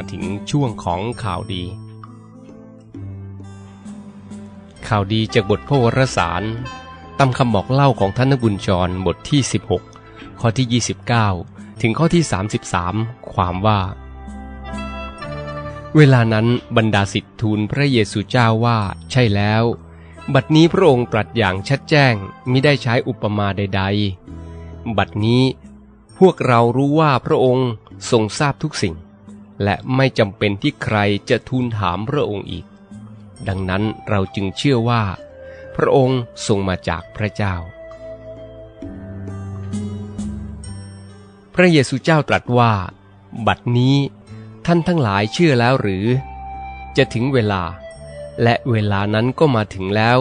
าถึงช่วงของข่าวดี ข่าวดีจากบทพระวรสารตามคำบอกเล่าของท่านนบุญจรบทที่ 16 ข้อที่ 29 ถึงข้อที่ 33 ความว่า เวลานั้นบรรดาสิทธิทูลพระเยซูเจ้าว่าใช่แล้ว บัดนี้พระองค์ตรัสอย่างชัดแจ้งมิได้ใช้อุปมาใด ๆ บัดนี้พวกเรารู้ว่าพระองค์ทรงทราบทุกสิ่ง และไม่จำเป็นที่ใครจะทูลถามพระองค์อีก ดังนั้นเราจึงเชื่อว่า พระองค์ทรงมาจากพระเจ้า พระเยซูเจ้าตรัสว่า บัดนี้ท่านทั้งหลายเชื่อแล้วหรือ จะถึงเวลา และเวลานั้นก็มาถึงแล้ว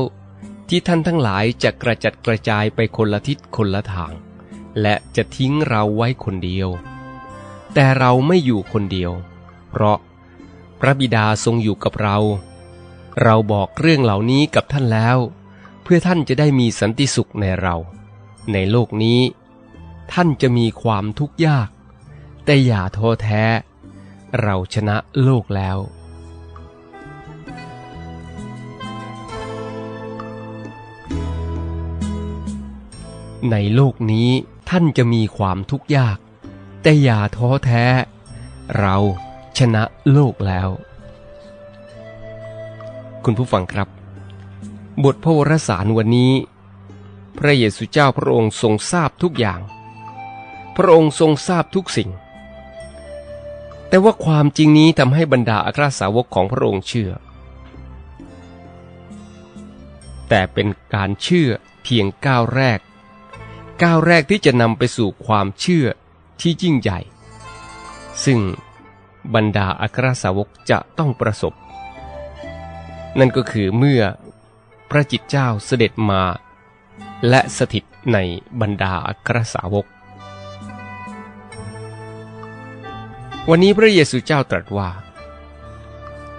ที่ท่านทั้งหลายจะกระจัดกระจายไปคนละทิศคนละทาง และจะทิ้งเราไว้คนเดียว แต่เราไม่อยู่คนเดียว เพราะพระบิดาทรงอยู่กับเรา เราบอกเรื่องเหล่านี้กับท่านแล้ว เพื่อท่านจะได้มีสันติสุขในเรา ในโลกนี้ ท่านจะมีความทุกข์ยาก แต่อย่าท้อแท้ เราชนะโลกแล้วในโลกนี้ท่านจะมีความทุกข์ยาก แต่อย่าท้อแท้ เราชนะโลกแล้ว คุณผู้ฟังครับ บทพระวรสารวันนี้ พระเยซูเจ้าพระองค์ทรงทราบทุกอย่าง พระองค์ทรงทราบทุกสิ่ง แต่ว่าความจริงนี้ทำให้บรรดาอัครสาวกของพระองค์เชื่อ แต่เป็นการเชื่อเพียงก้าวแรกก้าวแรกที่จะนำไปสู่ความเชื่อ ที่ยิ่งใหญ่ ซึ่งบรรดาอัครสาวกจะต้องประสบ นั่นก็คือเมื่อพระจิตเจ้าเสด็จมา และสถิตในบรรดาอัครสาวก วันนี้พระเยซูเจ้าตรัสว่า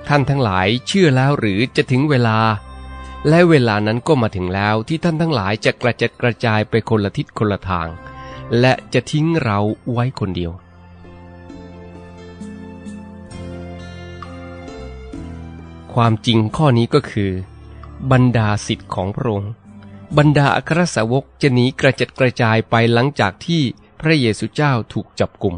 ท่านทั้งหลายเชื่อแล้วหรือจะถึงเวลา และเวลานั้นก็มาถึงแล้วที่ท่านทั้งหลายจะกระจัดกระจายไปคนละทิศคนละทาง และจะทิ้งเราไว้คนเดียว ความจริงข้อนี้ก็คือ บรรดาสิทธิ์ของพระองค์ บรรดาอัครสาวกจะหนีกระจัดกระจายไปหลังจากที่พระเยซูเจ้าถูกจับกลุ่ม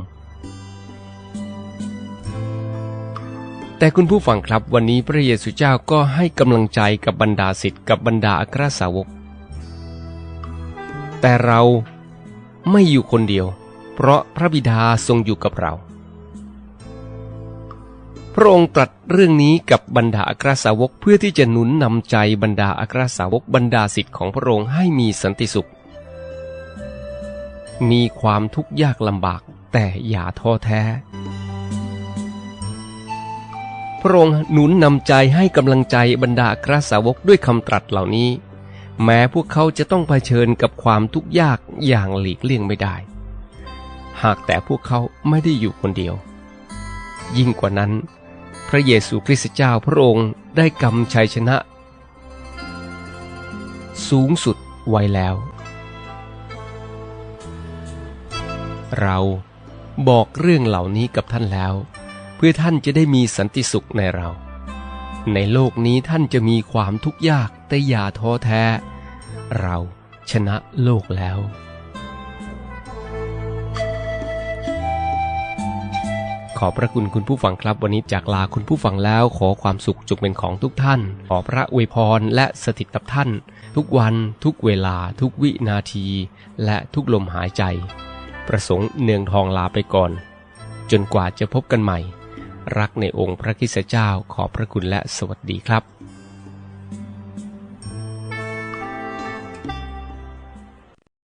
แต่คุณผู้ฟังครับวันนี้พระเยซูเจ้าก็ให้กำลังใจกับบรรดาสิทธิ์กับบรรดาอัครสาวก แต่เรา ไม่อยู่คนเดียว เพราะพระบิดาทรงอยู่กับเรา พระองค์ตรัสเรื่องนี้กับบรรดาอัครสาวกเพื่อที่จะหนุนนำใจบรรดาอัครสาวกบรรดาสิทธิ์ของพระองค์ให้มีสันติสุข มีความทุกข์ยากลำบากแต่อย่าท้อแท้ พระองค์หนุนนำใจให้กำลังใจบรรดาอัครสาวกด้วยคำตรัสเหล่านี้ แม้พวกเขาจะต้องเผชิญกับความทุกข์ยากอย่างหลีกเลี่ยงไม่ได้ หากแต่พวกเขาไม่ได้อยู่คนเดียว ยิ่งกว่านั้น พระเยซูคริสต์เจ้าพระองค์ได้กำชัยชนะ สูงสุดไว้แล้ว เราบอกเรื่องเหล่านี้กับท่านแล้ว เพื่อท่านจะได้มีสันติสุขในเรา ในโลกนี้ท่านจะมีความทุกข์ยากแต่อย่าท้อแท้ เราชนะโลกแล้ว ขอพระคุณคุณผู้ฟังครับวันนี้จากลาคุณผู้ฟังแล้วขอความสุขจงเป็นของทุกท่าน ขอพระอวยพรและสถิตกับท่าน ทุกวันทุกเวลาทุกวินาที และทุกลมหายใจ ประสงค์เนืองทองลาไปก่อน จนกว่าจะพบกันใหม่ รักในองค์พระคิสเจ้าขอบพระคุณและสวัสดีครับ